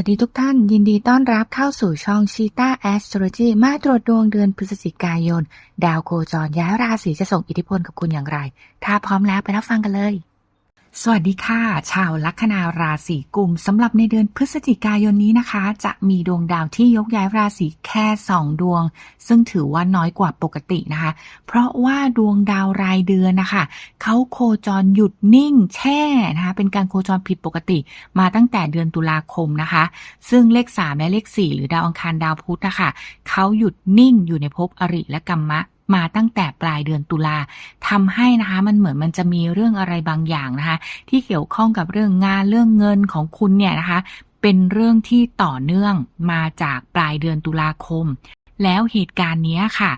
วัสดีทุกท่าน ยินดีต้อนรับเข้าสู่ช่องชีตาแอสโทรจีมาตรวจดวงเดือนพฤศจิกายน ดาวโคจรย้ายราศีจะส่งอิทธิพลกับคุณอย่างไร ถ้าพร้อมแล้วไปรับฟังกันเลย สวัสดีค่ะ ชาวลัคนาราศีกุมสำหรับในเดือนพฤศจิกายนนี้นะคะ จะมีดวงดาวที่ยกย้ายราศีแค่ 2 ดวง ซึ่งถือว่าน้อยกว่าปกตินะคะ เพราะว่าดวงดาวรายเดือนนะคะเขาโคจรหยุดนิ่งแช่นะคะเป็นการโคจรผิดปกติมาตั้งแต่เดือนตุลาคมนะคะ ซึ่งเลข 3 และเลข 4 หรือดาวอังคารดาวพุธนะคะเขาหยุดนิ่งอยู่ในภพอริและกัมมะ มาตั้งแต่ปลายเดือนตุลาทำให้นะคะมันเหมือนมันจะมีเรื่องอะไรบางอย่างนะคะ ที่เกี่ยวข้องกับเรื่องงานเรื่องเงินของคุณเนี่ยนะคะ เป็นเรื่องที่ต่อเนื่องมาจากปลายเดือนตุลาคม แล้วเหตุการณ์นี้ค่ะ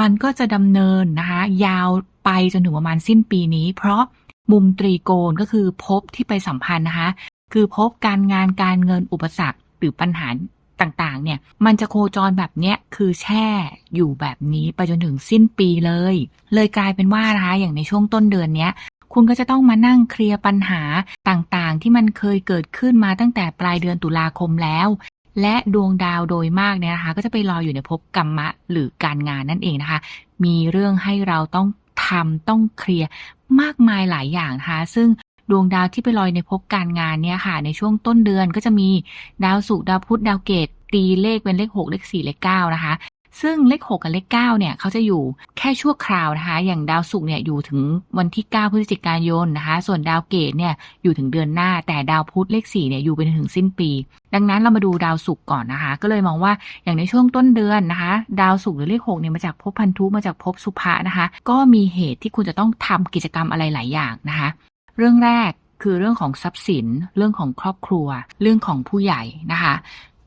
มันก็จะดำเนินนะคะ ยาวไปจนถึงประมาณสิ้นปีนี้ เพราะมุมตรีโกณก็คือภพที่ไปสัมพันธ์นะคะ คือภพการงานการเงินอุปสรรคหรือปัญหา ต่างๆ เนี่ย มันจะโคจรแบบเนี้ยคือแช่อยู่แบบนี้ไปจนถึงสิ้นปีเลย เลยกลายเป็นว่านะคะอย่างในช่วงต้นเดือนเนี้ยคุณก็จะต้องมานั่งเคลียร์ปัญหาต่างๆ ที่มันเคยเกิดขึ้นมาตั้งแต่ปลายเดือนตุลาคมแล้ว และดวงดาวโดยมากเนี่ยนะคะ ก็จะไปรออยู่ในภพกรรมะหรือการงานนั่นเองนะคะ มีเรื่องให้เราต้องทำต้องเคลียร์มากมายหลายอย่างนะคะ ซึ่ง ดวงดาวที่ไปลอยในภพการงานเนี่ยค่ะ ในช่วงต้นเดือนก็จะมีดาวศุกร์ดาวพุธดาวเกตตีเลขเป็นเลข 6 เลข 4 เลข 9 นะคะ ซึ่งเลข 6 กับเลข 9 เนี่ยเขาจะอยู่แค่ชั่วคราวนะคะ อย่างดาวศุกร์เนี่ยอยู่ถึงวันที่ 9 พฤศจิกายนนะคะ ส่วนดาวเกตเนี่ยอยู่ถึงเดือนหน้า แต่ดาวพุธเลข 4 เนี่ยอยู่ไปถึงสิ้นปี ดังนั้นเรามาดูดาวศุกร์ก่อนนะคะ ก็เลยมองว่าอย่างในช่วงต้นเดือนนะคะ ดาวศุกร์หรือเลข 6 เนี่ยมาจากภพพันธุมาจากภพสุภะนะคะ ก็มีเหตุที่คุณจะต้องทำกิจกรรมอะไรหลายอย่างนะคะ เรื่องแรกคือเรื่องของทรัพย์สิน เรื่องของครอบครัว เรื่องของผู้ใหญ่นะคะ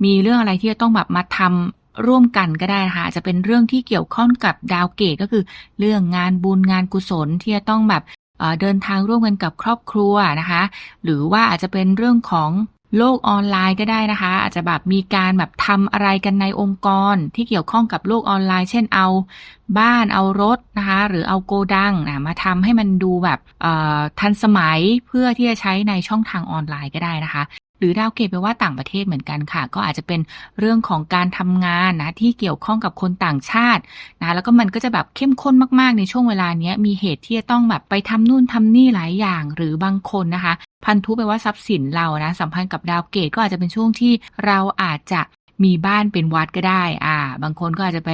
มีเรื่องอะไรที่จะต้องแบบมาทำร่วมกันก็ได้นะคะอาจจะเป็นเรื่องที่เกี่ยวข้องกับดาวเกตก็คือ เรื่องงานบุญงานกุศลที่จะต้องแบบเดินทางร่วมกันกับครอบครัวนะคะ หรือว่าอาจจะเป็นเรื่องของ โลกออนไลน์ก็ได้นะคะ อาจจะแบบมีการแบบทำอะไรกันในองค์กรที่เกี่ยวข้องกับโลกออนไลน์ เช่นเอาบ้านเอารถนะคะ หรือเอาโกดังนะมาทำให้มันดูแบบทันสมัยเพื่อที่จะใช้ในช่องทางออนไลน์ก็ได้นะคะหรือดาวเกตแปว่าต่างประเทศเหมือนกันค่ะ ก็อาจจะเป็นเรื่องของการทำงานนะที่เกี่ยวข้องกับคนต่างชาตินะแล้วก็มันก็จะแบบเข้มข้นมากๆ ในช่วงเวลานี้มีเหตุที่จะต้องแบบไปทำนู่นทำนี่หลายอย่าง หรือบางคนนะคะ พันธุแปลว่าทรัพย์สินเรานะสัมพันธ์กับดาวเกตก็อาจจะเป็นช่วงที่เราอาจจะมีบ้านเป็นวัดก็ได้ อ่า บางคนก็อาจจะไป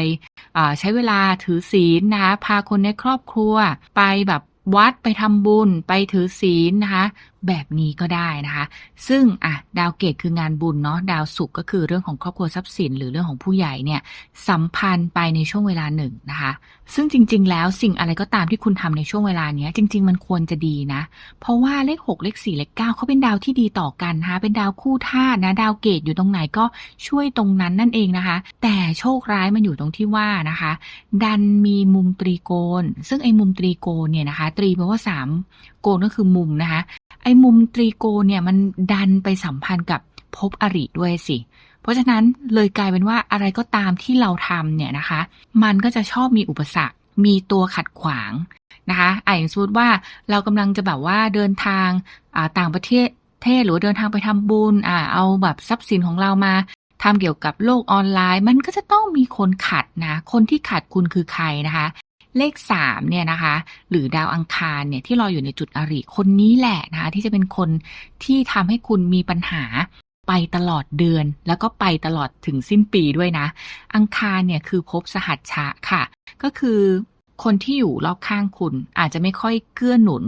ใช้เวลาถือศีลนะคะ พาคนในครอบครัว ไปแบบ วัดไปทำบุญไปถือศีลนะคะ แบบนี้ก็ได้นะคะ ซึ่งอะดาวเกตคืองานบุญเนาะดาวศุกร์ก็คือเรื่องของครอบครัวทรัพย์สิน หรือเรื่องของผู้ใหญ่เนี่ยสัมพันธ์ไปในช่วงเวลาหนึ่งนะคะ ซึ่งจริง ๆ แล้วสิ่งอะไรก็ตามที่คุณทำในช่วงเวลาเนี้ย จริง ๆ มันควรจะดีนะ เพราะว่าเลข 6 เลข 4 เลข 9เขาเป็นดาวที่ดีต่อกันนะคะเป็นดาวคู่ธาตุนะ ดาวเกตอยู่ตรงไหนก็ช่วยตรงนั้นนั่นเองนะคะ แต่โชคร้ายมันอยู่ตรงที่ว่านะคะ ดันมีมุมตรีโกณซึ่งไอ้มุมตรีโกณเนี่ยนะคะตรีแปลว่า3โกณก็คือมุมนะคะ ไอ้มุมตรีโกเนี่ยมันดันไปสัมพันธ์กับภพอริด้วยสิ เพราะฉะนั้นเลยกลายเป็นว่าอะไรก็ตามที่เราทำเนี่ยนะคะ มันก็จะชอบมีอุปสรรค มีตัวขัดขวางนะคะอ่อย่างสมมติว่าเรากำลังจะแบบว่าเดินทางต่างประเทศเทศหรือเดินทางไปทำบุญอ่าเอาแบบทรัพย์สินของเรามาทำเกี่ยวกับโลกออนไลน์ มันก็จะต้องมีคนขัดนะ คนที่ขัดคุณคือใครนะคะ เลขสามเนี่ยนะคะ หรือดาวอังคารเนี่ยที่ลอยอยู่ในจุดอริคนนี้แหละนะคะ ที่จะเป็นคนที่ทำให้คุณมีปัญหาไปตลอดเดือน แล้วก็ไปตลอดถึงสิ้นปีด้วยนะ อังคารเนี่ยคือภพสหัสชะค่ะ ก็คือคนที่อยู่รอบข้างคุณอาจจะไม่ค่อยเกื้อหนุน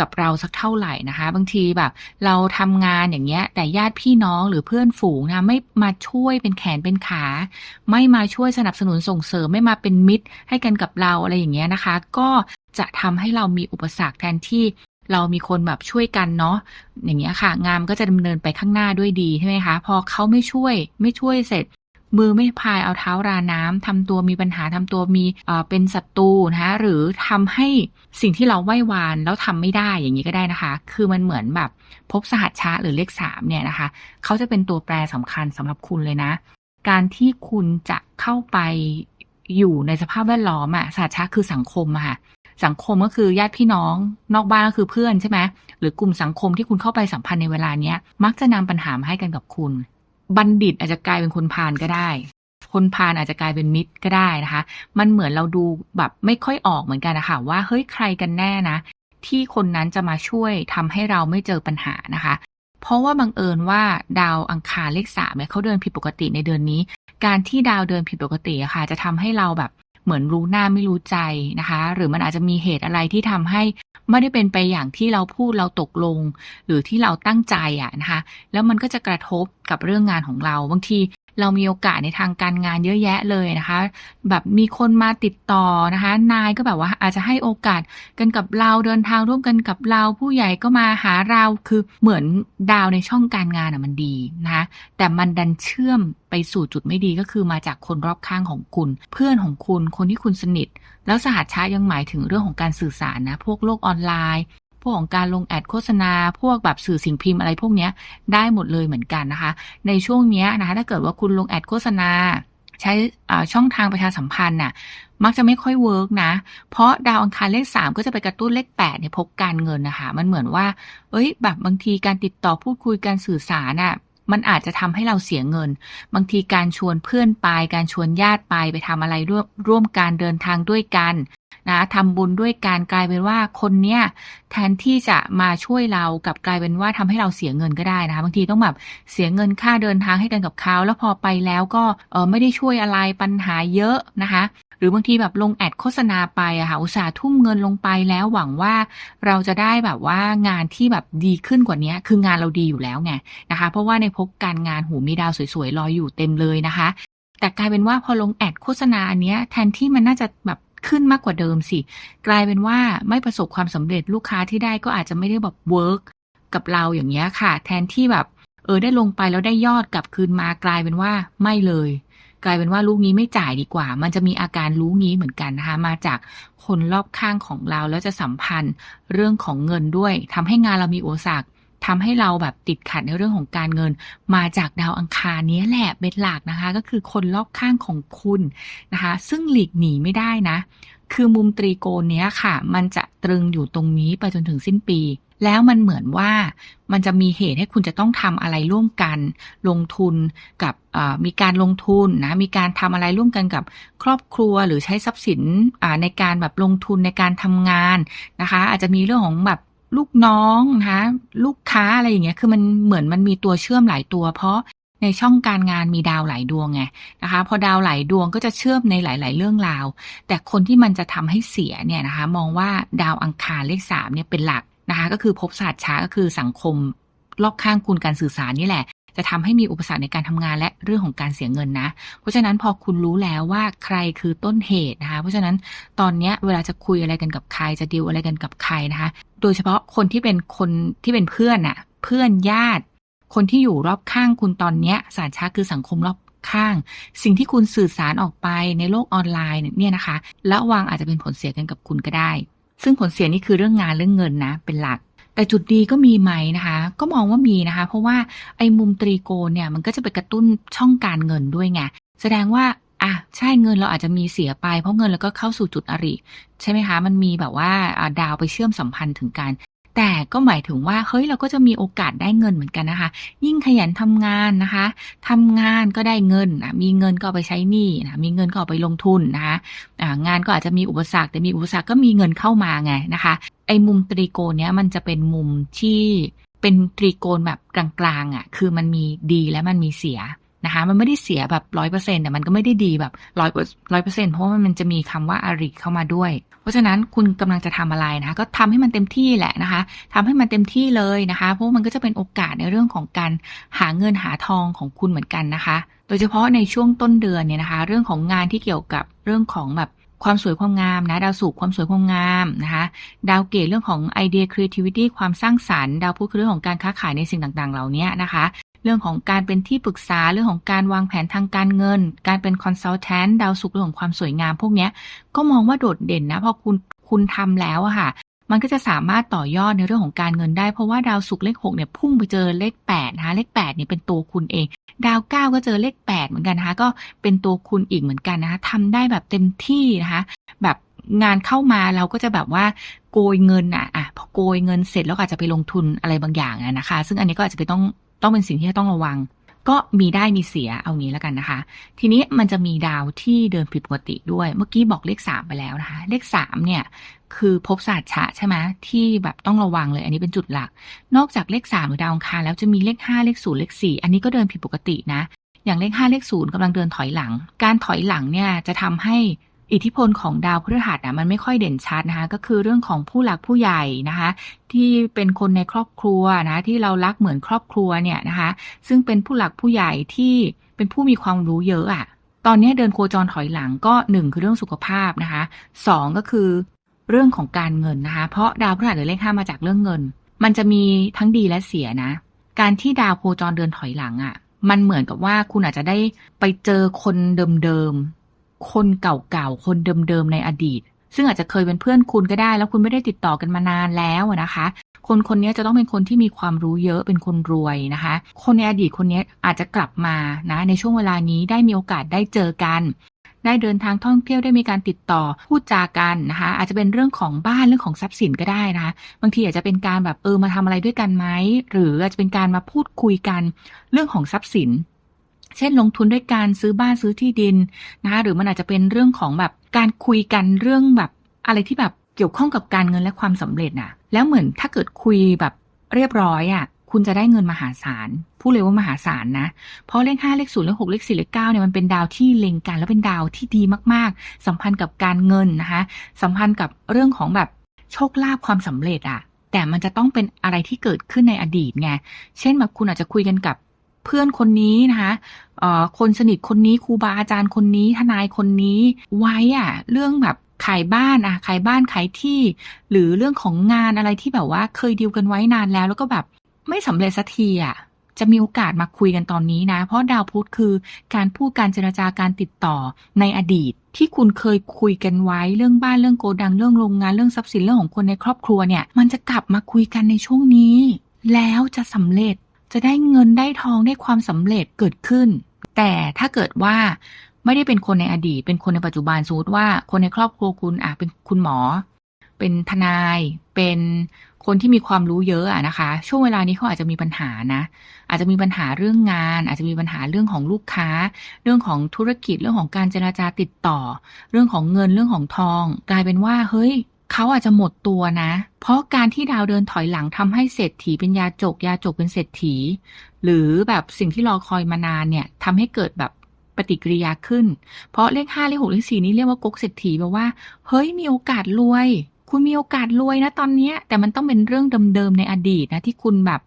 กับเราสักเท่าไหร่นะคะ บางทีแบบ เราทำงานอย่างเงี้ย แต่ญาติพี่น้องหรือเพื่อนฝูงนะไม่มาช่วยเป็นแขนเป็นขา ไม่มาช่วยสนับสนุนส่งเสริมไม่มาเป็นมิตรให้กันกับเราอะไรอย่างเงี้ยนะคะ ก็จะทำให้เรามีอุปสรรคแทนที่เรามีคนแบบช่วยกันเนาะอย่างเงี้ยค่ะ งานก็จะดำเนินไปข้างหน้าด้วยดีใช่ไหมคะ พอเขาไม่ช่วยไม่ช่วยเสร็จ มือไม่พายเอาเท้าราน้ำทำตัวมีปัญหาทำตัวมีเป็นศัตรูนะคะหรือทำให้สิ่งที่เราไหว้วานแล้วทำไม่ได้อย่างนี้ก็ได้นะคะ คือมันเหมือนแบบพบสหัชชะหรือเลขสามเนี่ยนะคะ เขาจะเป็นตัวแปรสำคัญสำหรับคุณเลยนะ การที่คุณจะเข้าไปอยู่ในสภาพแวดล้อมอะสหัชชะคือสังคมอะค่ะสังคมก็คือญาติพี่น้อง นอกบ้านก็คือเพื่อนใช่ไหมหรือกลุ่มสังคมที่คุณเข้าไปสัมพันธ์ในเวลาเนี้ย มักจะนำปัญหามาให้กันกับคุณ บัณฑิตอาจจะกลายเป็นคนพาลก็ได้ คนพาลอาจจะกลายเป็นมิตรก็ได้นะคะ มันเหมือนเราดูแบบไม่ค่อยออกเหมือนกันนะคะว่าเฮ้ยใครกันแน่นะ ที่คนนั้นจะมาช่วยทำให้เราไม่เจอปัญหานะคะ เพราะว่าบังเอิญว่าดาวอังคารเลขสามเนี่ยเขาเดินผิดปกติในเดือนนี้ การที่ดาวเดินผิดปกติอะค่ะ จะทำให้เราแบบ เหมือนรู้หน้าไม่รู้ใจนะคะ หรือมันอาจจะมีเหตุอะไรที่ทำให้ไม่ได้เป็นไปอย่างที่เราพูดเราตกลง หรือที่เราตั้งใจอะนะคะ แล้วมันก็จะกระทบกับเรื่องงานของเราบางที เรามีโอกาสในทางการงานเยอะแยะเลยนะคะ แบบมีคนมาติดต่อนะคะ นายก็แบบว่าอาจจะให้โอกาสกันกับเราเดินทางร่วมกันกับเราผู้ใหญ่ก็มาหาเราคือเหมือนดาวในช่องการงานอะมันดีนะคะแต่มันดันเชื่อมไปสู่จุดไม่ดีก็คือมาจากคนรอบข้างของคุณ เพื่อนของคุณคนที่คุณสนิท แล้วสหัชชายังหมายถึงเรื่องของการสื่อสารนะ พวกโลกออนไลน์ วกของการลงแอดโฆษณา พวกแบบสื่อสิ่งพิมพ์อะไรพวกนี้ได้หมดเลยเหมือนกันนะคะ ในช่วงเนี้ยนะคะ ถ้าเกิดว่าคุณลงแอดโฆษณา ใช้อ่าช่องทางประชาสัมพันธ์น่ะมักจะไม่ค่อยเวิร์กนะ เพราะดาวอังคารเลขสามก็จะไปกระตุ้นเลขแปดเนี่ยพบการเงินนะคะ มันเหมือนว่า เอ้ย แบบบางทีการติดต่อพูดคุยการสื่อสารน่ะ มันอาจจะทำให้เราเสียเงิน บางทีการชวนเพื่อนไป การชวนญาติไปไปทำอะไรร่วมร่วมการเดินทางด้วยกันนะทำบุญด้วยการกลายเป็นว่าคนเนี้ยแทนที่จะมาช่วยเรากับกลายเป็นว่าทำให้เราเสียเงินก็ได้นะคะบางทีต้องแบบเสียเงินค่าเดินทางให้กันกับเขาแล้วพอไปแล้วก็เออไม่ได้ช่วยอะไรปัญหาเยอะนะคะ หรือบางทีแบบลงแอดโฆษณาไปอะค่ะอุตส่าห์ทุ่มเงินลงไปแล้วหวังว่าเราจะได้แบบว่างานที่แบบดีขึ้นกว่านี้คืองานเราดีอยู่แล้วไงนะคะ เพราะว่าในพบการงานหูมีดาวสวยๆลอยอยู่เต็มเลยนะคะ แต่กลายเป็นว่าพอลงแอดโฆษณาอันเนี้ยแทนที่มันน่าจะแบบขึ้นมากกว่าเดิมสิ กลายเป็นว่าไม่ประสบความสำเร็จลูกค้าที่ได้ก็อาจจะไม่ได้แบบเวิร์กกับเราอย่างเงี้ยค่ะ แทนที่แบบเออได้ลงไปแล้วได้ยอดกลับคืนมากลายเป็นว่าไม่เลย กลายเป็นว่าลูกนี้ไม่จ่ายดีกว่า มันจะมีอาการรู้งี้เหมือนกันนะคะมาจากคนรอบข้างของเราแล้วจะสัมพันธ์เรื่องของเงินด้วยทำให้งานเรามีอุปสรรคทำให้เราแบบติดขัดในเรื่องของการเงิน มาจากดาวอังคารนี้แหละเป็นหลักนะคะ ก็คือคนรอบข้างของคุณนะคะ ซึ่งหลีกหนีไม่ได้นะ คือมุมตรีโกณเนี้ยค่ะ มันจะตรึงอยู่ตรงนี้ไปจนถึงสิ้นปี แล้วมันเหมือนว่ามันจะมีเหตุให้คุณจะต้องทำอะไรร่วมกัน ลงทุนกับมีการลงทุนนะ มีการทำอะไรร่วมกันกับครอบครัวหรือใช้ทรัพย์สินในการแบบลงทุนในการทำงานนะคะ อาจจะมีเรื่องของแบบลูกน้องนะคะลูกค้าอะไรอย่างเงี้ย คือมันเหมือนมันมีตัวเชื่อมหลายตัว เพราะในช่องการงานมีดาวหลายดวงไงนะคะ พอดาวหลายดวงก็จะเชื่อมในหลาย ๆ เรื่องราว แต่คนที่มันจะทำให้เสียเนี่ยนะคะ มองว่าดาวอังคารเลขสามเนี่ยเป็นหลัก นะคะก็คือภพศาสตร์ช้าก็คือสังคม รอบข้างคุณการสื่อสารนี่แหละ จะทำให้มีอุปสรรคในการทำงานและเรื่องของการเสียเงินนะ เพราะฉะนั้นพอคุณรู้แล้วว่าใครคือต้นเหตุนะคะ เพราะฉะนั้นตอนนี้เวลาจะคุยอะไรกันกับใครจะดีลอะไรกันกับใครนะคะ โดยเฉพาะคนที่เป็นคนที่เป็นเพื่อนน่ะเพื่อนญาติ คนที่อยู่รอบข้างคุณตอนเนี้ยสารชาคือสังคมรอบข้าง สิ่งที่คุณสื่อสารออกไปในโลกออนไลน์เนี่ยนะคะ และวางอาจจะเป็นผลเสียกันกับคุณก็ได้ ซึ่งผลเสียนี่คือเรื่องงานเรื่องเงินนะ เป็นหลัก แต่จุดดีก็มีไหมนะคะ ก็มองว่ามีนะคะ เพราะว่าไอ้มุมตรีโกนเนี่ยมันก็จะไปกระตุ้นช่องการเงินด้วยไงแสดงว่าอะใช่เงินเราอาจจะมีเสียไปเพราะเงินเราก็เข้าสู่จุดอริ ใช่ไหมคะ มันมีแบบว่าดาวไปเชื่อมสัมพันธ์ถึงกัน แต่ก็หมายถึงว่าเฮ้ยเราก็จะมีโอกาสได้เงินเหมือนกันนะคะ ยิ่งขยันทำงานนะคะทำงานก็ได้เงินนะมีเงินก็ไปใช้หนี้นะมีเงินก็ไปลงทุนนะคะะงานก็อาจจะมีอุปสรรค แต่มีอุปสรรคก็มีเงินเข้ามาไงนะคะ ไอ้มุมตรีโกณเนี้ยมันจะเป็นมุมที่เป็นตรีโกณแบบกลางๆอะ คือมันมีดีและมันมีเสีย นะคะ มันไม่ได้เสียแบบร้อยเปอร์เซ็นต์แต่มันก็ไม่ได้ดีแบบร้อยร้อยเปอร์เซ็นต์เพราะว่ามันจะมีคำว่าอาริเข้ามาด้วย เพราะฉะนั้นคุณกำลังจะทำอะไรนะคะก็ทำให้มันเต็มที่แหละนะคะทำให้มันเต็มที่เลยนะคะ เพราะมันก็จะเป็นโอกาสในเรื่องของการหาเงินหาทองของคุณเหมือนกันนะคะ โดยเฉพาะในช่วงต้นเดือนเนี่ยนะคะ เรื่องของงานที่เกี่ยวกับเรื่องของแบบความสวยความงามนะ ดาวสุขความสวยความงามนะคะ ดาวเกตเรื่องของไอเดีย creativity ความสร้างสรรค์ ดาวพุธคือเรื่องของการค้าขายในสิ่งต่างๆ เหล่านี้นะคะ เรื่องของการเป็นที่ปรึกษาเรื่องของการวางแผนทางการเงิน การเป็นคอนซัลแทนดาวสุขเรื่องของความสวยงามพวกนี้ก็มองว่าโดดเด่นนะพอคุณคุณทำแล้วอะค่ะ มันก็จะสามารถต่อยอดในเรื่องของการเงินได้ เพราะว่าดาวสุขเลขหกเนี่ยพุ่งไปเจอเลขแปดนะคะเลขแปดเนี่ยเป็นตัวคุณเอง ดาวเก้าก็เจอเลขแปดเหมือนกันนะคะก็เป็นตัวคุณอีกเหมือนกันนะคะทำได้แบบเต็มที่นะคะแบบงานเข้ามาเราก็จะแบบว่าโกยเงินอะอะพอโกยเงินเสร็จแล้วอาจจะไปลงทุนอะไรบางอย่างนะคะ ซึ่งอันนี้ก็อาจจะไปต้อง ต้องเป็นสิ่งที่ต้องระวัง ก็มีได้มีเสียเอางี้แล้วกันนะคะ ทีนี้มันจะมีดาวที่เดินผิดปกติด้วย เมื่อกี้บอกเลขสามไปแล้วนะคะ เลขสามเนี่ยคือภพศาสตร์ชะใช่ไหมที่แบบต้องระวังเลย อันนี้เป็นจุดหลัก นอกจากเลขสามหรือดาวองคารแล้วจะมีเลขห้าเลขศูนย์เลขสี่อันนี้ก็เดินผิดปกตินะ อย่างเลขห้าเลขศูนย์กำลังเดินถอยหลัง การถอยหลังเนี่ยจะทำให้ อิทธิพลของดาวพฤหัสอะมันไม่ค่อยเด่นชัดนะคะก็คือเรื่องของผู้หลักผู้ใหญ่นะคะที่เป็นคนในครอบครัวนะที่เรารักเหมือนครอบครัวเนี่ยนะคะซึ่งเป็นผู้หลักผู้ใหญ่ที่เป็นผู้มีความรู้เยอะอะตอนนี้เดินโคจรถอยหลังก็หนึ่งคือเรื่องสุขภาพนะคะสองก็คือเรื่องของการเงินนะคะ เพราะดาวพฤหัสหรือเลขห้ามาจากเรื่องเงิน มันจะมีทั้งดีและเสียนะ การที่ดาวโคจรเดินถอยหลังอะ่ะ มันเหมือนกับว่าคุณอาจจะได้ไปเจอคนเดิม คนเก่าๆ คนเดิมๆ ในอดีต ซึ่งอาจจะเคยเป็นเพื่อนคุณก็ได้ แล้วคุณไม่ได้ติดต่อกันมานานแล้วนะคะ คนคนนี้จะต้องเป็นคนที่มีความรู้เยอะเป็นคนรวยนะคะ คนในอดีตคนนี้อาจจะกลับมานะในช่วงเวลานี้ได้มีโอกาสได้เจอกันได้เดินทางท่องเที่ยวได้มีการติดต่อพูดจากันนะคะอาจจะเป็นเรื่องของบ้านเรื่องของทรัพย์สินก็ได้นะคะบางทีอาจจะเป็นการแบบเออมาทำอะไรด้วยกันไหมหรืออาจจะเป็นการมาพูดคุยกันเรื่องของทรัพย์สิน เช่นลงทุนด้วยการซื้อบ้านซื้อที่ดินนะคะหรือมันอาจจะเป็นเรื่องของแบบการคุยกันเรื่องแบบอะไรที่แบบเกี่ยวข้องกับการเงินและความสำเร็จน่ะ แล้วเหมือนถ้าเกิดคุยแบบเรียบร้อยอะคุณจะได้เงินมหาศาลพูดเลยว่ามหาศาลนะ เพราะเลขห้าเลขศูนย์เลขหกเลขสี่เลขเก้าเนี่ยมันเป็นดาวที่เล็งกันแล้วเป็นดาวที่ดีมากๆ สัมพันธ์กับการเงินนะคะ สัมพันธ์กับเรื่องของแบบโชคลาภความสำเร็จอะแต่มันจะต้องเป็นอะไรที่เกิดขึ้นในอดีตไง เช่นแบบคุณอาจจะคุยกันกับ เพื่อนคนนี้นะคะคนสนิทคนนี้ครูบาอาจารย์คนนี้ทนายคนนี้ไว้อะเรื่องแบบขายบ้านอะขายบ้านขายที่ หรือเรื่องของงานอะไรที่แบบว่าเคยดีลกันไว้นานแล้ว แล้วก็แบบไม่สำเร็จสักทีอะจะมีโอกาสมาคุยกันตอนนี้นะ เพราะดาวพุธคือการพูดการเจรจาการติดต่อในอดีต ที่คุณเคยคุยกันไว้เรื่องบ้านเรื่องโกดังเรื่องโรงงานเรื่องทรัพย์สินเรื่องของคนในครอบครัวเนี่ย มันจะกลับมาคุยกันในช่วงนี้ แล้วจะสำเร็จ จะได้เงินได้ทองได้ความสำเร็จเกิดขึ้น แต่ถ้าเกิดว่าไม่ได้เป็นคนในอดีต เป็นคนในปัจจุบันสมมติว่าคนในครอบครัวคุณอะเป็นคุณหมอ เป็นทนาย เป็นคนที่มีความรู้เยอะอะนะคะ ช่วงเวลานี้เขาอาจจะมีปัญหานะ อาจจะมีปัญหาเรื่องงาน อาจจะมีปัญหาเรื่องของลูกค้า เรื่องของธุรกิจเรื่องของการเจราจาติดต่อ เรื่องของเงินเรื่องของทอง กลายเป็นว่าเฮ้ย เขาอาจจะหมดตัวนะ เพราะการที่ดาวเดินถอยหลังทำให้เศรษฐีเป็นยาจก ยาจกเป็นเศรษฐี หรือแบบสิ่งที่รอคอยมานานเนี่ยทำให้เกิดแบบปฏิกิริยาขึ้น เพราะเลขห้าเลขหกเลขสี่นี่เรียกว่ากกเศรษฐีแปลว่า เฮ้ยมีโอกาสรวย คุณมีโอกาสรวยนะตอนเนี้ย แต่มันต้องเป็นเรื่องเดิมๆในอดีตนะที่คุณแบบ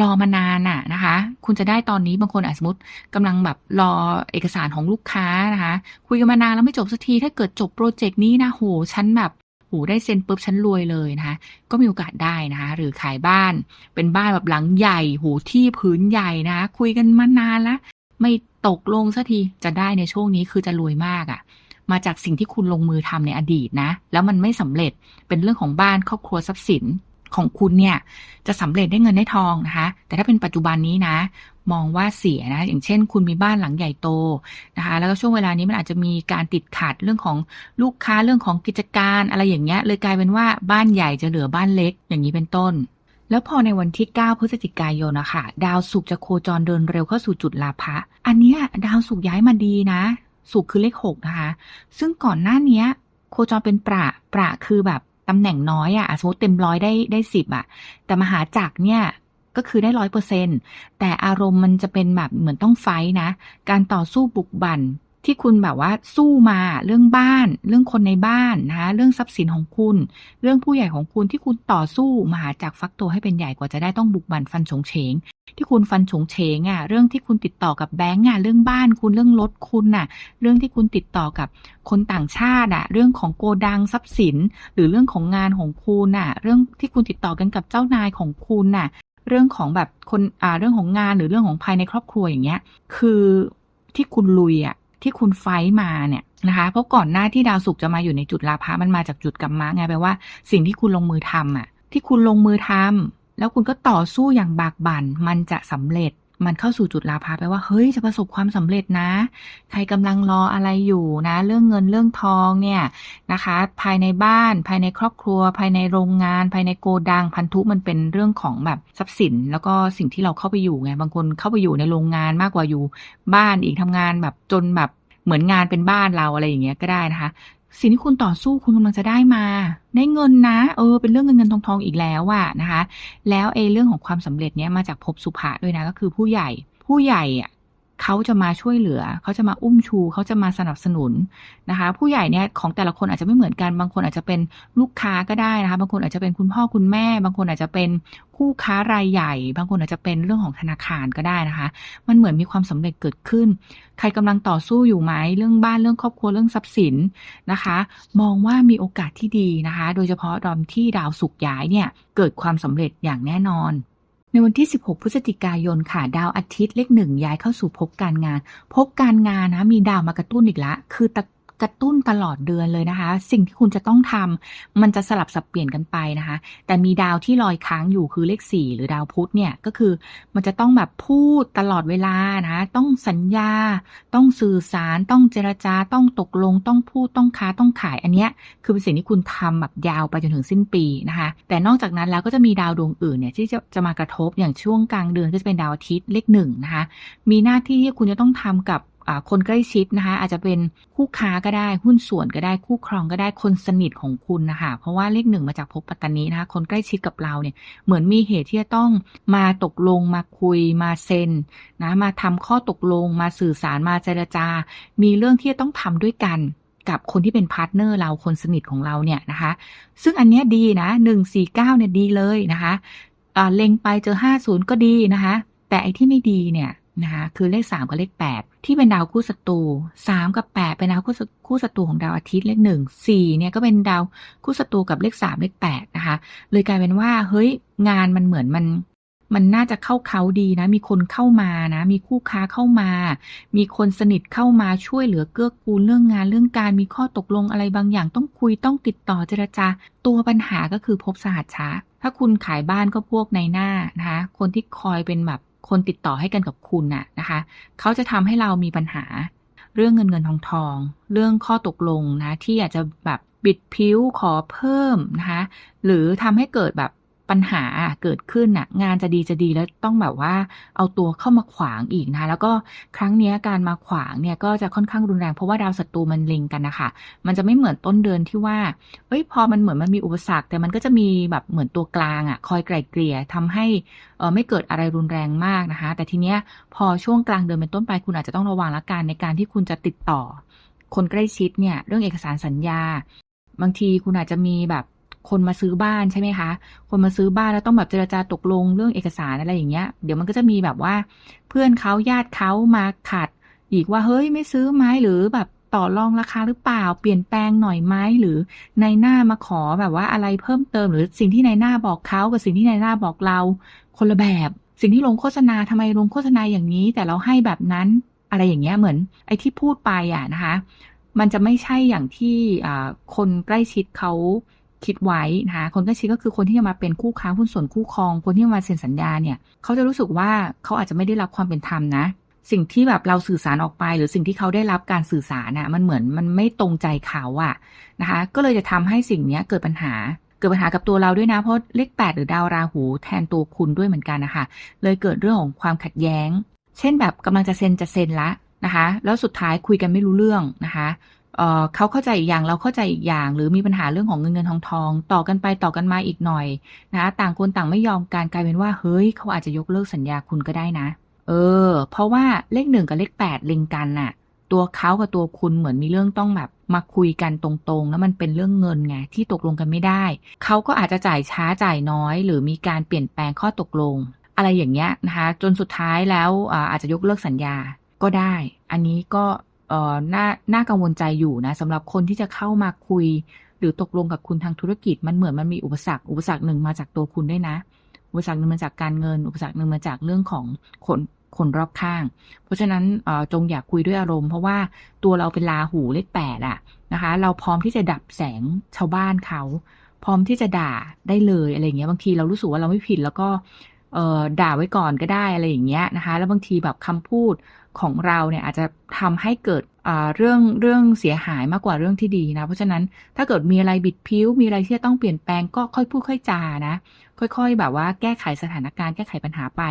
รอมานานอะนะคะ คุณจะได้ตอนนี้บางคนอาจสมมติกำลังแบบรอเอกสารของลูกค้านะคะ คุยกันมานานแล้วไม่จบสักที ถ้าเกิดจบโปรเจกต์นี้นะโห ฉันแบบ หได้เซ็นปุ๊บฉันรวยเลยนะคะ ก็มีโอกาสได้นะคะ หรือขายบ้าน เป็นบ้านแบบหลังใหญ่โหที่พื้นใหญ่นะคะ คุยกันมานานละไม่ตกลงสักทีจะได้ในช่วงนี้คือจะรวยมากอะ่ะ มาจากสิ่งที่คุณลงมือทำในอดีตนะ แล้วมันไม่สำเร็จเป็นเรื่องของบ้านครอบครัวทรัพย์สิน ของคุณเนี่ยจะสำเร็จได้เงินได้ทองนะคะ แต่ถ้าเป็นปัจจุบันนี้นะ มองว่าเสียนะ อย่างเช่น คุณมีบ้านหลังใหญ่โตนะคะ แล้วก็ช่วงเวลานี้มันอาจจะมีการติดขัดเรื่องของลูกค้าเรื่องของกิจการอะไรอย่างเงี้ย เลยกลายเป็นว่าบ้านใหญ่จะเหลือบ้านเล็ก อย่างนี้เป็นต้นแล้วพอในวันที่ 9 พฤศจิกายนนะคะดาวศุกร์จะโคจรเดินเร็วเข้าสู่จุดลาภะอันเนี้ยดาวศุกร์ย้ายมาดีนะศุกร์คือเลขหกนะคะ ซึ่งก่อนหน้านี้โคจรเป็นประประคือแบบ ตำแหน่งน้อยอะ่ะสมมติเต็มร้อยได้ได้สิบอะแต่มหาจักรเนี่ยก็คือได้ร้อยเปอร์เซ็นแต่อารมณ์มันจะเป็นแบบเหมือนต้องไฟนะ การต่อสู้บุกบั่นที่คุณแบบว่าสู้มาเรื่องบ้าน เรื่องคนในบ้านนะเรื่องทรัพย์สินของคุณ เรื่องผู้ใหญ่ของคุณที่คุณต่อสู้มหาจากฟักตัวให้เป็นใหญ่กว่าจะได้ต้องบุกบั่นฟันฉงเฉง ที่คุณฟันฉงเฉงอะ เรื่องที่คุณติดต่อกับแบงก์อะ เรื่องบ้านคุณเรื่องรถคุณน่ะ เรื่องที่คุณติดต่อกับคนต่างชาติอะ เรื่องของโกดังทรัพย์สิน หรือเรื่องของงานของคุณน่ะ เรื่องที่คุณติดต่อกันกับเจ้านายของคุณน่ะ เรื่องของแบบคนอ่าเรื่องของงานหรือเรื่องของภายในครอบครัวอย่างเงี้ย คือที่คุณลุยอะที่คุณไฟมาเนี่ยนะคะเพราะก่อนหน้าที่ดาวศุกร์จะมาอยู่ในจุดลาภะมันมาจากจุดกัมมะไงแปลว่าสิ่งที่คุณลงมือทำอะ ที่คุณลงมือทำ แล้วคุณก็ต่อสู้อย่างบากบั่น มันจะสำเร็จ มันเข้าสู่จุดลาภะแปลว่าเฮ้ยจะประสบความสำเร็จนะ ใครกำลังรออะไรอยู่นะ เรื่องเงินเรื่องทองเนี่ยนะคะ ภายในบ้าน ภายในครอบครัว ภายในโรงงาน ภายในโกดัง พันธุมันเป็นเรื่องของแบบทรัพย์สิน แล้วก็สิ่งที่เราเข้าไปอยู่ไง บางคนเข้าไปอยู่ในโรงงานมากกว่าอยู่ บ้านอีกทำงานแบบจนแบบเหมือนงานเป็นบ้านเราอะไรอย่างเงี้ยก็ได้นะคะ สิ่งที่คุณต่อสู้คุณกำลังจะได้มา ได้เงินนะ เออ เป็นเรื่องเงินเงินทองทองอีกแล้วอะนะคะ แล้วเอเรื่องของความสำเร็จเนี้ยมาจากภพสุภะด้วยนะ ก็คือผู้ใหญ่ ผู้ใหญ่อะ เขาจะมาช่วยเหลือ เขาจะมาอุ้มชู เขาจะมาสนับสนุนนะคะ ผู้ใหญ่เนี่ยของแต่ละคนอาจจะไม่เหมือนกัน บางคนอาจจะเป็นลูกค้าก็ได้นะคะ บางคนอาจจะเป็นคุณพ่อคุณแม่ บางคนอาจจะเป็นคู่ค้ารายใหญ่ บางคนอาจจะเป็นเรื่องของธนาคารก็ได้นะคะ มันเหมือนมีความสำเร็จเกิดขึ้น ใครกำลังต่อสู้อยู่ไหมเรื่องบ้านเรื่องครอบครัวเรื่องทรัพย์สินนะคะ มองว่ามีโอกาสที่ดีนะคะ โดยเฉพาะดอมที่ดาวสุกย้ายเนี่ยเกิดความสำเร็จอย่างแน่นอน ในวันที่ 16 พฤศจิกายนค่ะ ดาวอาทิตย์เลขหนึ่งย้ายเข้าสู่ภพการงานภพการงานนะ มีดาวมากระตุ้นอีกละ คือตะ กระตุ้นตลอดเดือนเลยนะคะ สิ่งที่คุณจะต้องทำมันจะสลับสับเปลี่ยนกันไปนะคะ แต่มีดาวที่ลอยค้างอยู่คือเลขสี่หรือดาวพุธเนี่ยก็คือมันจะต้องแบบพูดตลอดเวลานะคะต้องสัญญา ต้องสื่อสาร ต้องเจรจา ต้องตกลง ต้องพูดต้องค้าต้องขายอันเนี้ยคือเป็นสิ่งที่คุณทำแบบยาวไปจนถึงสิ้นปีนะคะ แต่นอกจากนั้นแล้วก็จะมีดาวดวงอื่นเนี่ยที่จะจะมากระทบอย่างช่วงกลางเดือนก็จะเป็นดาวอาทิตย์เลขหนึ่งนะคะมีหน้าที่ที่คุณจะต้องทำกับ คนใกล้ชิดนะคะ อาจจะเป็นคู่ค้าก็ได้หุ้นส่วนก็ได้คู่ครองก็ได้คนสนิทของคุณนะคะ เพราะว่าเลขหนึ่งมาจากภพปัตตานีนะคะ คนใกล้ชิดกับเราเนี่ยเหมือนมีเหตุที่จะต้องมาตกลงมาคุยมาเซ็นนะมาทำข้อตกลงมาสื่อสารมาเจรจา มีเรื่องที่จะต้องทำด้วยกันกับคนที่เป็นพาร์ทเนอร์เราคนสนิทของเราเนี่ยนะคะ ซึ่งอันเนี้ยดีนะหนึ่งสี่เก้าเนี่ยดีเลยนะคะเล็งไปเจอห้าศูนย์ก็ดีนะคะ แต่ไอ้ที่ไม่ดีเนี่ยนะคะคือเลขสามกับเลขแปด ที่เป็นดาวคู่ศัตรูสามกับแปดเป็นดาวคู่ศัคู่ศัตรูของดาวอาทิตย์เลขหนึ่งสี่เนี่ยก็เป็นดาวคู่ศัตรูกับเลขสามเลขแปดนะคะ เลยกลายเป็นว่า เฮ้ยงานมันเหมือนมันมันน่าจะเข้าเขาดีนะ มีคนเข้ามานะ มีคู่ค้าเข้ามา มีคนสนิทเข้ามาช่วยเหลือเกื้อกูลเรื่องงานเรื่องการมีข้อตกลงอะไรบางอย่างต้องคุยต้องติดต่อเจรจา ตัวปัญหาก็คือพบสหัสช้า ถ้าคุณขายบ้านก็พวกในหน้านะคะ คนที่คอยเป็นแบบ คนติดต่อให้กันกับคุณน่ะนะคะเขาจะทำให้เรามีปัญหาเรื่องเงินเงินทองทอง เรื่องข้อตกลงนะที่อาจจะแบบบิดผิวขอเพิ่มนะคะหรือทำให้เกิดแบบ ปัญหาเกิดขึ้นน่ะ งานจะดีจะดีแล้วต้องแบบว่า เอาตัวเข้ามาขวางอีกนะคะแล้วก็ครั้งนี้การมาขวางเนี่ยก็จะค่อนข้างรุนแรงเพราะว่าดาวศัตรูมันเล็งกันนะคะมันจะไม่เหมือนต้นเดือนที่ว่าเอ้ยพอมันเหมือนมันมีอุปสรรค แต่มันก็จะมีแบบเหมือนตัวกลางอะ คอยไกล่เกลี่ยทำให้เออไม่เกิดอะไรรุนแรงมากนะคะ แต่ทีเนี้ยพอช่วงกลางเดือนเป็นต้นไปคุณอาจจะต้องระวังละกันในการที่คุณจะติดต่อ คนใกล้ชิดเนี่ย เรื่องเอกสารสัญญา บางทีคุณอาจจะมีแบบ คนมาซื้อบ้านใช่ไหมคะ คนมาซื้อบ้านแล้วต้องแบบเจรจาตกลงเรื่องเอกสารอะไรอย่างเงี้ย เดี๋ยวมันก็จะมีแบบว่า เพื่อนเขาญาติเขามาขัด อีกว่าเฮ้ยไม่ซื้อไหมหรือแบบต่อรองราคาหรือเปล่า เปลี่ยนแปลงหน่อยไหมหรือในหน้ามาขอแบบว่าอะไรเพิ่มเติม หรือสิ่งที่ในหน้าบอกเขากับสิ่งที่ในหน้าบอกเรา คนละแบบ สิ่งที่ลงโฆษณาทำไมลงโฆษณาอย่างนี้ แต่เราให้แบบนั้นอะไรอย่างเงี้ยเหมือนไอ้ที่พูดไปอะนะคะ มันจะไม่ใช่อย่างที่คนใกล้ชิดเขา คิดไว้นะคะคนใกล้ชิดก็คือคนที่จะมาเป็นคู่ค้าหุ้นส่วนคู่ครอง คนที่มาเซ็นสัญญาเนี่ยเขาจะรู้สึกว่าเขาอาจจะไม่ได้รับความเป็นธรรมนะสิ่งที่แบบเราสื่อสารออกไป หรือสิ่งที่เขาได้รับการสื่อสารน่ะมันเหมือนมันไม่ตรงใจเขาอะนะคะ ก็เลยจะทำให้สิ่งนี้เกิดปัญหา เกิดปัญหากับตัวเราด้วยนะ เพราะเลขแปดหรือดาวราหูแทนตัวคุณด้วยเหมือนกันนะคะเลยเกิดเรื่องของความขัดแย้ง เช่นแบบกำลังจะเซ็นจะเซ็นละนะคะ แล้วสุดท้ายคุยกันไม่รู้เรื่องนะคะ เขาเข้าใจอีกอย่างเราเข้าใจอีกอย่าง หรือมีปัญหาเรื่องของเงินเงินทองทอง ต่อกันไปต่อกันมาอีกหน่อยนะต่างคนต่างไม่ยอมการกลายเป็นว่า เฮ้ยเขาอาจจะยกเลิกสัญญาคุณก็ได้นะ เออ เพราะว่าเลขหนึ่งกับเลขแปดเล็งกันน่ะ ตัวเขากับตัวคุณเหมือนมีเรื่องต้องแบบมาคุยกันตรงๆ แล้วมันเป็นเรื่องเงินไงที่ตกลงกันไม่ได้ เขาก็อาจจะจ่ายช้าจ่ายน้อย หรือมีการเปลี่ยนแปลงข้อตกลง อะไรอย่างเงี้ยนะคะ จนสุดท้ายแล้วอาจจะยกเลิกสัญญาก็ได้ อันนี้ก็ เอ่อน่าน่ากังวลใจอยู่นะสำหรับคนที่จะเข้ามาคุย หรือตกลงกับคุณทางธุรกิจ มันเหมือนมันมีอุปสรรค อุปสรรคหนึ่งมาจากตัวคุณด้วยนะ อุปสรรคหนึ่งมาจากการเงิน อุปสรรคหนึ่งมาจากเรื่องของคนคนรอบข้าง เพราะฉะนั้นจงอย่าคุยด้วยอารมณ์เพราะว่าตัวเราเป็นลาหูเลขแปดอะนะคะ เราพร้อมที่จะดับแสงชาวบ้านเขา พร้อมที่จะด่าได้เลยอะไรเงี้ยบางทีเรารู้สึกว่าเราไม่ผิดแล้วก็ เอ่อด่าไว้ก่อนก็ได้อะไรอย่างเงี้ยนะคะ แล้วบางทีแบบคำพูดของเราเนี่ยอาจจะทำให้เกิดเรื่องเรื่องเสียหายมากกว่าเรื่องที่ดีนะ เพราะฉะนั้นถ้าเกิดมีอะไรบิดพิ้วมีอะไรที่จะต้องเปลี่ยนแปลงก็ค่อยพูดค่อยจานะ ค่อยๆ แบบว่าแก้ไขสถานการณ์แก้ไขปัญหาไป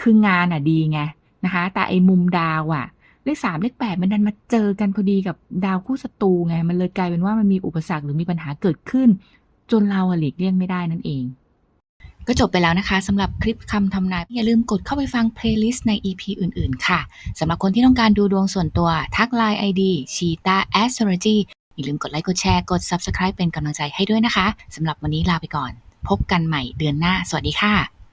คืองานอะดีไงนะคะ แต่ไอ้มุมดาวอะเลขสามเลขแปดมันดันมาเจอกันพอดีกับดาวคู่ศัตรูไง มันเลยกลายเป็นว่ามันมีอุปสรรคหรือมีปัญหาเกิดขึ้น จนเราหลีกเลี่ยงไม่ได้นั่นเอง ก็จบไปแล้วนะคะสำหรับคลิปคำทำนาย อย่าลืมกดเข้าไปฟังเพลย์ลิสต์ใน EP อื่น ๆ ค่ะสำหรับคนที่ต้องการดูดวงส่วนตัวทักไลน์ ID cheeta Astrology อย่าลืมกดไลค์กดแชร์กด Subscribe เป็นกำลังใจให้ด้วยนะคะสำหรับวันนี้ลาไปก่อน พบกันใหม่เดือนหน้า สวัสดีค่ะ